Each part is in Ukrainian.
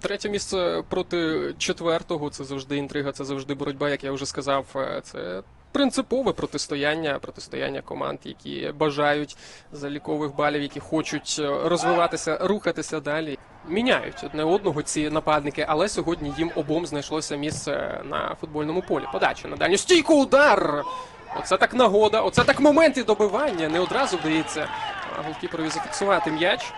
Третє місце проти четвертого. Це завжди інтрига, це завжди боротьба, як я вже сказав. Е, Це принципове протистояння, протистояння команд, які бажають залікових балів, які хочуть е, розвиватися, рухатися далі. Міняють одне одного ці нападники, але сьогодні їм обом знайшлося місце на футбольному полі. Подача на дальню стійку, удар! Оце так нагода, оце так моменти добивання. Не одразу вдається голкіперові зафіксувати м'яч.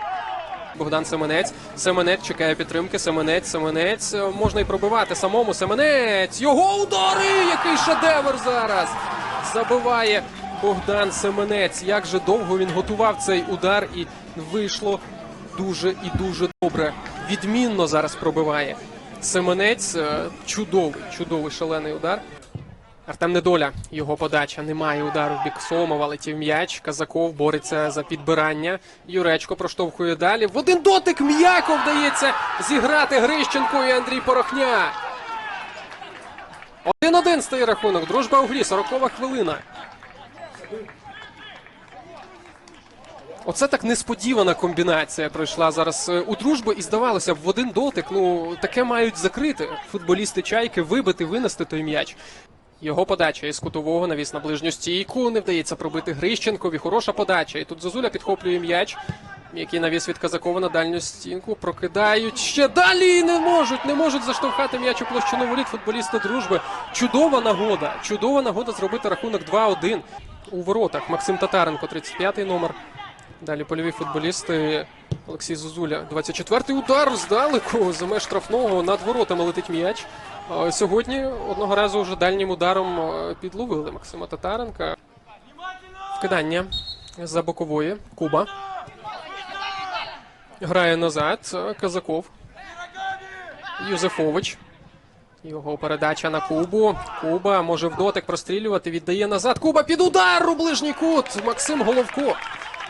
Богдан Семенець. Семенець чекає підтримки. Семенець, Семенець. Е, Можна і пробивати самому. Семенець. Його удари! Який шедевр зараз! Забиває Богдан Семенець. Як же довго він готував цей удар, і вийшло дуже і дуже добре. Відмінно зараз пробиває. Семенець е, чудовий, чудовий шалений удар. Артем Недоля, його подача. Немає удару в бік Сомова. Летів м'яч. Казаков бореться за підбирання. Юречко проштовхує далі. В один дотик м'яко вдається зіграти Грищенко і Андрій Порохня. Один-один стає рахунок. Дружба у грі. 40 хвилина. Оце так несподівана комбінація пройшла зараз е, у дружби, і здавалося б, в один дотик. Ну таке мають закрити футболісти чайки, вибити, винести той м'яч. Його подача із кутового навіс на ближню стійку. Не вдається пробити Грищенкові. Хороша подача. І тут Зозуля підхоплює м'яч, який навіс від Казакова на дальню стінку. Прокидають ще далі. Не можуть, не можуть заштовхати м'яч у площину воріт футболісти дружби. Чудова нагода. Чудова нагода зробити рахунок 2-1 у воротах. Максим Татаренко, 35-й номер. Далі польові футболісти Олексій Зозуля. 24-й удар здалеку за меж штрафного над воротами летить м'яч. Сьогодні одного разу вже дальнім ударом підловили Максима Татаренка. Вкидання за бокової. Куба. Грає назад. Казаков. Юзефович. Його передача на Кубу. Куба може в дотик прострілювати. Віддає назад. Куба під удар у ближній кут. Максим Головко.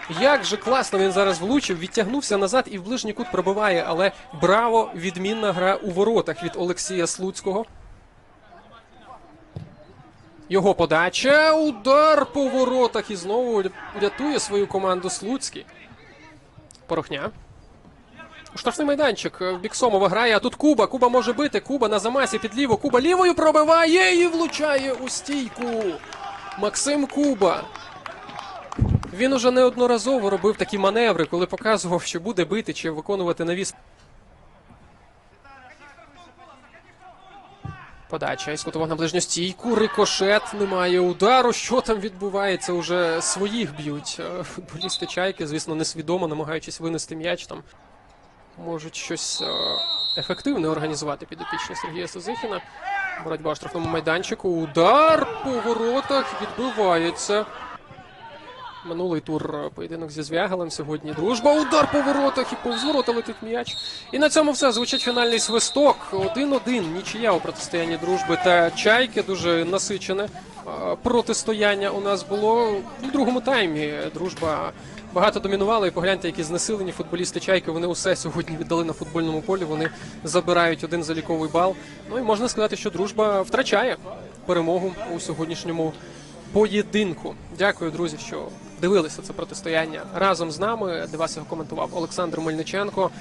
Як же класно він зараз влучив, відтягнувся назад і в ближній кут пробиває. Але браво! Відмінна гра у воротах від Олексія Слуцького. Його подача. Удар по воротах. І знову рятує свою команду Слуцький. Порохня. Штрафний майданчик в бік Сомова грає, а тут Куба. Куба може бити. Куба на замасі під ліву. Куба лівою пробиває і влучає у стійку. Максим Куба. Він уже неодноразово робив такі маневри, коли показував, що буде бити чи виконувати навіс. Подача із кутового на ближню стійку. Рикошет немає удару. Що там відбувається? Уже своїх б'ють. Е, Футболісти чайки, звісно, несвідомо, намагаючись винести м'яч там. Можуть щось е, ефективне організувати підопічні Сергія Созихіна. Боротьба в штрафному майданчику. Удар по воротах відбивається. Минулий тур е, поєдинок зі Звягалем. Сьогодні дружба. Удар по воротах і повз ворота летить м'яч. І на цьому все. Звучить фінальний свисток. 1-1. Нічия у протистоянні дружби та чайки. Дуже насичене е, протистояння у нас було в другому таймі. Дружба багато домінувала. І погляньте, які знесилені футболісти чайки. Вони усе сьогодні віддали на футбольному полі. Вони забирають один заліковий бал. Ну і можна сказати, що дружба втрачає перемогу у сьогоднішньому поєдинку. Дякую, друзі, що дивилися це протистояння разом з нами. Для вас його коментував Олександр Мельниченко.